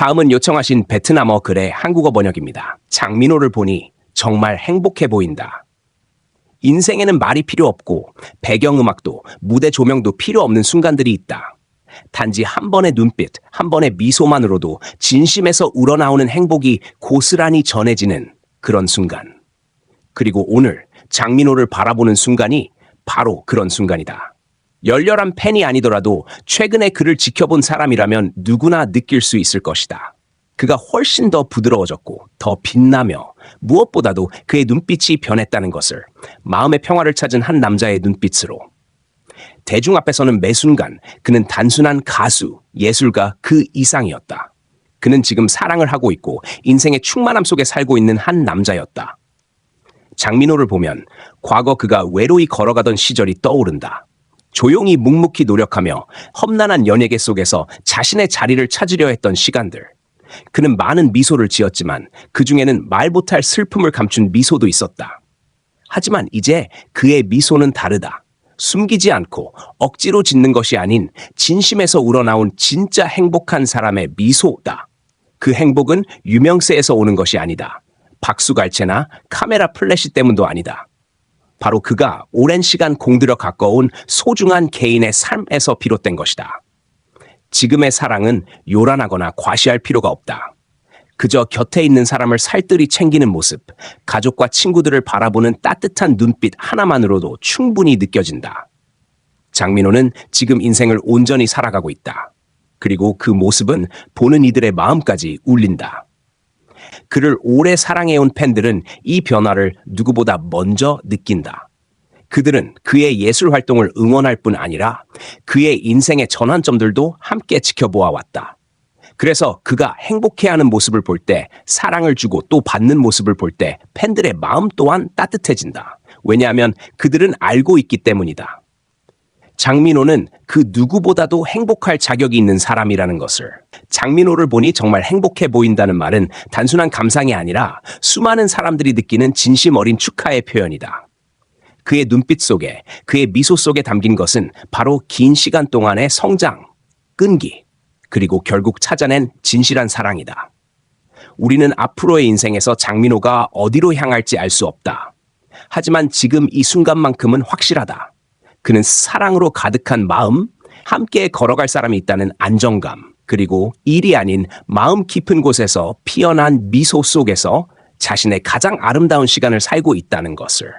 다음은 요청하신 베트남어 글의 한국어 번역입니다. 장민호를 보니 정말 행복해 보인다. 인생에는 말이 필요 없고 배경음악도 무대 조명도 필요 없는 순간들이 있다. 단지 한 번의 눈빛, 한 번의 미소만으로도 진심에서 우러나오는 행복이 고스란히 전해지는 그런 순간. 그리고 오늘 장민호를 바라보는 순간이 바로 그런 순간이다. 열렬한 팬이 아니더라도 최근에 그를 지켜본 사람이라면 누구나 느낄 수 있을 것이다. 그가 훨씬 더 부드러워졌고 더 빛나며 무엇보다도 그의 눈빛이 변했다는 것을 마음의 평화를 찾은 한 남자의 눈빛으로 대중 앞에서는 매 순간 그는 단순한 가수, 예술가 그 이상이었다. 그는 지금 사랑을 하고 있고 인생의 충만함 속에 살고 있는 한 남자였다. 장민호를 보면 과거 그가 외로이 걸어가던 시절이 떠오른다. 조용히 묵묵히 노력하며 험난한 연예계 속에서 자신의 자리를 찾으려 했던 시간들. 그는 많은 미소를 지었지만 그 중에는 말 못할 슬픔을 감춘 미소도 있었다. 하지만 이제 그의 미소는 다르다. 숨기지 않고 억지로 짓는 것이 아닌 진심에서 우러나온 진짜 행복한 사람의 미소다. 그 행복은 유명세에서 오는 것이 아니다. 박수갈채나 카메라 플래시 때문도 아니다. 바로 그가 오랜 시간 공들여 가까운 소중한 개인의 삶에서 비롯된 것이다. 지금의 사랑은 요란하거나 과시할 필요가 없다. 그저 곁에 있는 사람을 살뜰히 챙기는 모습, 가족과 친구들을 바라보는 따뜻한 눈빛 하나만으로도 충분히 느껴진다. 장민호는 지금 인생을 온전히 살아가고 있다. 그리고 그 모습은 보는 이들의 마음까지 울린다. 그를 오래 사랑해온 팬들은 이 변화를 누구보다 먼저 느낀다. 그들은 그의 예술 활동을 응원할 뿐 아니라 그의 인생의 전환점들도 함께 지켜보아 왔다. 그래서 그가 행복해하는 모습을 볼 때, 사랑을 주고 또 받는 모습을 볼 때 팬들의 마음 또한 따뜻해진다. 왜냐하면 그들은 알고 있기 때문이다. 장민호는 그 누구보다도 행복할 자격이 있는 사람이라는 것을. 장민호를 보니 정말 행복해 보인다는 말은 단순한 감상이 아니라 수많은 사람들이 느끼는 진심 어린 축하의 표현이다. 그의 눈빛 속에, 그의 미소 속에 담긴 것은 바로 긴 시간 동안의 성장, 끈기, 그리고 결국 찾아낸 진실한 사랑이다. 우리는 앞으로의 인생에서 장민호가 어디로 향할지 알 수 없다. 하지만 지금 이 순간만큼은 확실하다. 그는 사랑으로 가득한 마음, 함께 걸어갈 사람이 있다는 안정감, 그리고 일이 아닌 마음 깊은 곳에서 피어난 미소 속에서 자신의 가장 아름다운 시간을 살고 있다는 것을.